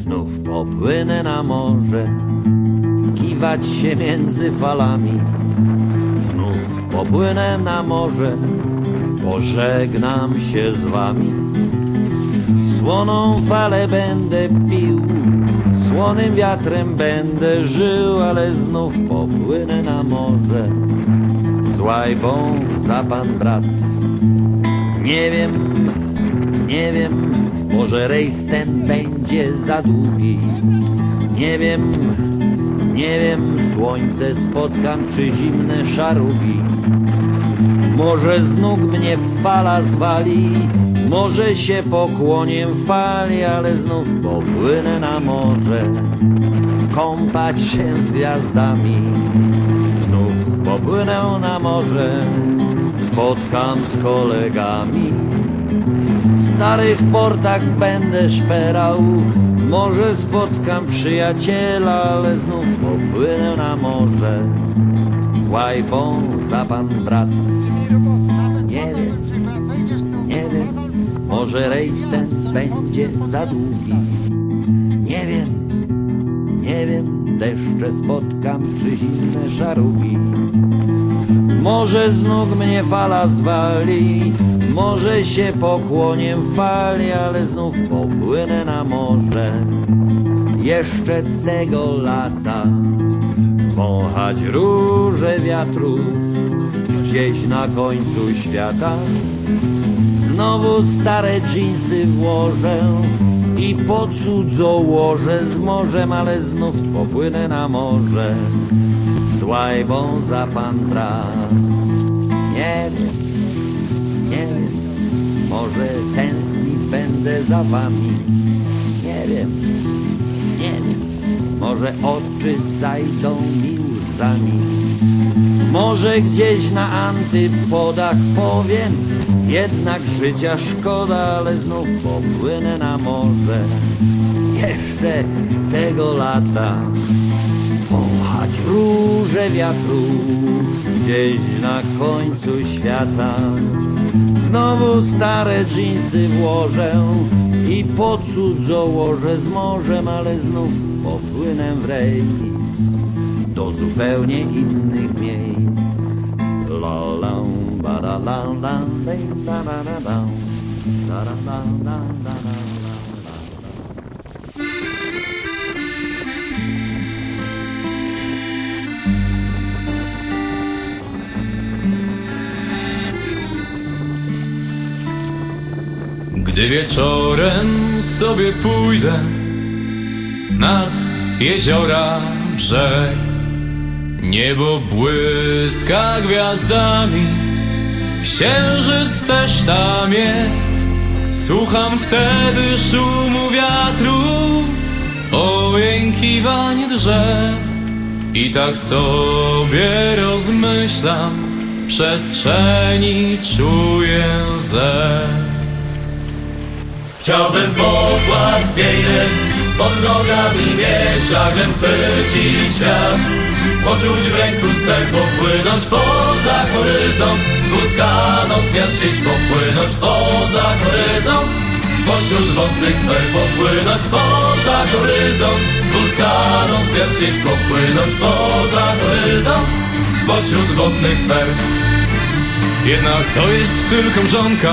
Znów popłynę na morze, kiwać się między falami. Znów popłynę na morze, pożegnam się z wami. Słoną falę będę pił, słonym wiatrem będę żył, ale znów popłynę na morze. Z łajbą za pan brat. Nie wiem, nie wiem, może rejs ten będzie za długi. Nie wiem, nie wiem, słońce spotkam czy zimne szarugi. Może z nóg mnie fala zwali, może się pokłoniem fali, ale znów popłynę na morze, kąpać się z gwiazdami. Znów popłynę na morze, spotkam z kolegami. W starych portach będę szperał, może spotkam przyjaciela, ale znów popłynę na morze, z łajbą za pan brat. Nie wiem, nie wiem, może rejs ten będzie za długi. Nie wiem, nie wiem, deszcze spotkam czy zimne szarugi. Może z nóg mnie fala zwali, może się pokłoniem fali, ale znów popłynę na morze. Jeszcze tego lata wąchać róże wiatrów gdzieś na końcu świata. Znowu stare dżinsy włożę i po cudzołożę z morzem, ale znów popłynę na morze z łajbą za pan brat. Nie wiem, nie wiem, może tęsknić będę za wami. Nie wiem, nie wiem, może oczy zajdą mi łzami. Może gdzieś na antypodach powiem, jednak życia szkoda, ale znów popłynę na morze. Jeszcze tego lata wąchać róże wiatrów gdzieś na końcu świata. Znowu stare dżinsy włożę i po cudzołożę z morzem, ale znów popłynę w rejs do zupełnie innych miejsc. La la ba la la la la la la la la la la la la Gdy wieczorem sobie pójdę nad jeziora brzeg, niebo błyska gwiazdami, księżyc też tam jest. Słucham wtedy szumu wiatru, ojękiwań drzew i tak sobie rozmyślam, przestrzeni czuję zew. Chciałbym pokład wiejny pod nogami żaglem chwycić świat. Poczuć w ręku ster, popłynąć poza horyzont. Wódkaną z gwiazd sieć, popłynąć poza horyzont. Pośród wodnych sfer, popłynąć poza horyzont. Wódkaną z gwiazd sieć, popłynąć poza horyzont. Pośród wodnych sfer. Jednak to jest tylko mrzonka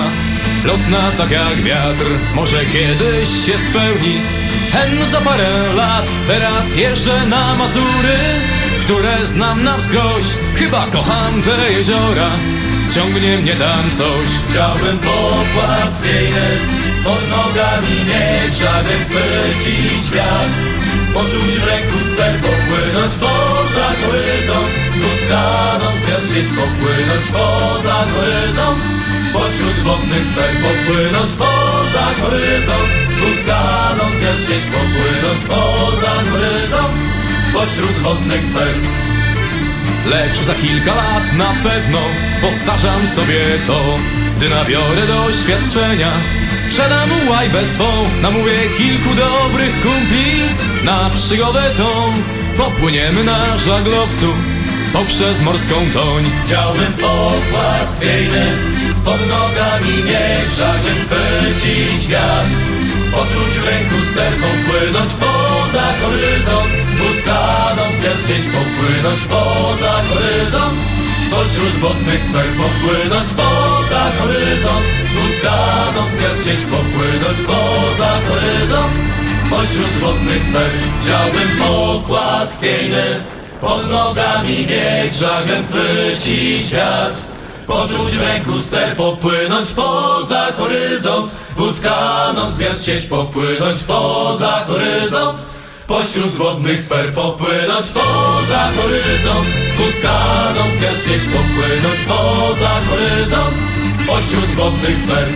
Lotna tak jak wiatr Może kiedyś się spełni Hen za parę lat Teraz jeżdżę na Mazury Które znam na wskroś Chyba kocham te jeziora Ciągnie mnie tam coś Chciałbym pokład pod nogami mieć, żaglem chwycić wiatr. Poczuć w ręku ster, popłynąć poza horyzont. Sieć, popłynąć poza horyzont. Pośród wodnych sfer, popłynąć poza horyzont. Wódkaną z gwiazd sieć, popłynąć poza horyzont. Pośród wodnych sfer. Lecz za kilka lat na pewno powtarzam sobie to Gdy nabiorę doświadczenia Sprzedam łajbę swą Namówię kilku dobrych kumpli Na przygodę tą Popłyniemy na żaglowcu Poprzez morską toń Chciałbym pokład wiejny pod nogami mieć, żaglem chwycić wiatr. Poczuć ręku ster, popłynąć poza horyzont. Wódkaną sieć, popłynąć poza horyzont. Pośród wodnych sfer popłynąć poza horyzont. Wódkaną sieć, popłynąć poza horyzont. Pośród wodnych sfer chciałbym pokład chwiejny Pod nogami mieć, żaglem chwycić wiatr Poczuć w ręku ster, popłynąć poza horyzont. Wódkaną z gwiazd sieć, popłynąć poza horyzont. Pośród wodnych sfer popłynąć poza horyzont. Wódkaną z gwiazd sieć, popłynąć poza horyzont. Pośród wodnych sfer